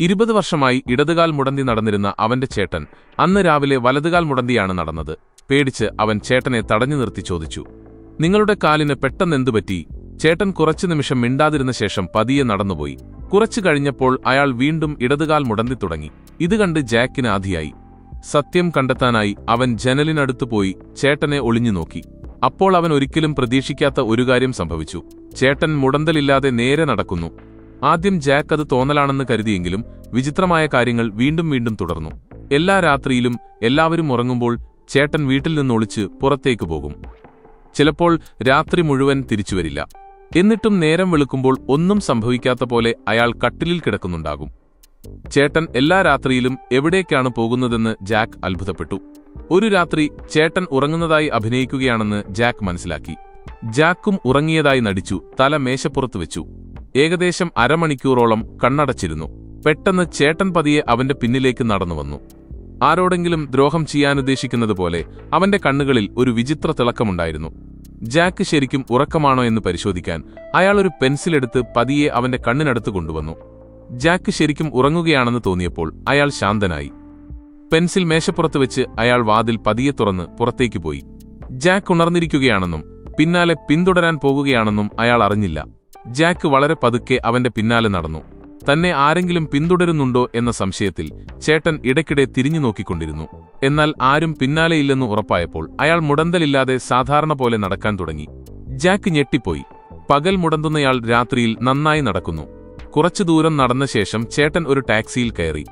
ഇരുപത് വർഷമായി ഇടതുകാൽ മുടന്തി നടന്നിരുന്ന അവന്റെ ചേട്ടൻ അന്ന് രാവിലെ വലതുകാൽ മുടന്തിയാണ് നടന്നത്. പേടിച്ച് അവൻ ചേട്ടനെ തടഞ്ഞു നിർത്തി ചോദിച്ചു നിങ്ങളുടെ കാലിന് പെട്ടെന്നെന്തു പറ്റി? ചേട്ടൻ കുറച്ചു നിമിഷം മിണ്ടാതിരുന്ന ശേഷം പതിയെ നടന്നുപോയി. കുറച്ചു കഴിഞ്ഞപ്പോൾ അയാൾ വീണ്ടും ഇടതുകാൽ മുടന്തി തുടങ്ങി. ഇത് കണ്ട് ജാക്കിന് ആധിയായി. സത്യം കണ്ടെത്താനായി അവൻ ജനലിനടുത്തു പോയി ചേട്ടനെ ഒളിഞ്ഞു നോക്കി. അപ്പോൾ അവൻ ഒരിക്കലും പ്രതീക്ഷിക്കാത്ത ഒരു കാര്യം സംഭവിച്ചു. ചേട്ടൻ മുടന്തലില്ലാതെ നേരെ നടക്കുന്നു. ആദ്യം ജാക്ക് അത് തോന്നലാണെന്ന് കരുതിയെങ്കിലും വിചിത്രമായ കാര്യങ്ങൾ വീണ്ടും വീണ്ടും തുടർന്നു. എല്ലാ രാത്രിയിലും എല്ലാവരും ഉറങ്ങുമ്പോൾ ചേട്ടൻ വീട്ടിൽ നിന്നൊളിച്ച് പുറത്തേക്ക് പോകും. ചിലപ്പോൾ രാത്രി മുഴുവൻ തിരിച്ചുവരില്ല എന്നിട്ടും നേരം വെളുക്കുമ്പോൾ ഒന്നും സംഭവിക്കാത്ത പോലെ അയാൾ കട്ടിലിൽ കിടക്കുന്നുണ്ടാകും. ചേട്ടൻ എല്ലാ രാത്രിയിലും എവിടേക്കാണ് പോകുന്നതെന്ന് ജാക്ക് അത്ഭുതപ്പെട്ടു. ഒരു രാത്രി ചേട്ടൻ ഉറങ്ങുന്നതായി അഭിനയിക്കുകയാണെന്ന് ജാക്ക് മനസ്സിലാക്കി. ജാക്കും ഉറങ്ങിയതായി നടിച്ചു തല മേശപ്പുറത്ത് വെച്ചു. ഏകദേശം അരമണിക്കൂറോളം കണ്ണടച്ചിരുന്നു. പെട്ടെന്ന് ചേട്ടൻ പതിയെ അവന്റെ പിന്നിലേക്ക് നടന്നു വന്നു. ആരോടെങ്കിലും ദ്രോഹം ചെയ്യാനുദ്ദേശിക്കുന്നത് പോലെ അവന്റെ കണ്ണുകളിൽ ഒരു വിചിത്ര തിളക്കമുണ്ടായിരുന്നു. ജാക്ക് ശരിക്കും ഉറക്കമാണോ എന്ന് പരിശോധിക്കാൻ അയാൾ ഒരു പെൻസിലെടുത്ത് പതിയെ അവന്റെ കണ്ണിനടുത്ത് കൊണ്ടുവന്നു. ജാക്ക് ശരിക്കും ഉറങ്ങുകയാണെന്ന് തോന്നിയപ്പോൾ അയാൾ ശാന്തനായി. പെൻസിൽ മേശപ്പുറത്ത് വെച്ച് അയാൾ വാതിൽ പതിയെ തുറന്ന് പുറത്തേക്ക് പോയി. ജാക്ക് ഉണർന്നിരിക്കുകയാണെന്നും പിന്നാലെ പിന്തുടരാൻ പോകുകയാണെന്നും അയാൾ അറിഞ്ഞില്ല. ജാക്ക് വളരെ പതുക്കെ അവന്റെ പിന്നാലെ നടന്നു. തന്നെ ആരെങ്കിലും പിന്തുടരുന്നുണ്ടോ എന്ന സംശയത്തിൽ ചേട്ടൻ ഇടയ്ക്കിടെ തിരിഞ്ഞു നോക്കിക്കൊണ്ടിരുന്നു. എന്നാൽ ആരും പിന്നാലെയില്ലെന്ന് ഉറപ്പായപ്പോൾ അയാൾ മുടന്തലില്ലാതെ സാധാരണ പോലെ നടക്കാൻ തുടങ്ങി. ജാക്ക് ഞെട്ടിപ്പോയി. പകൽ മുടന്തുന്നയാൾ രാത്രിയിൽ നന്നായി നടക്കുന്നു. കുറച്ചു ദൂരം നടന്ന ശേഷം ചേട്ടൻ ഒരു ടാക്സിയിൽ കയറി.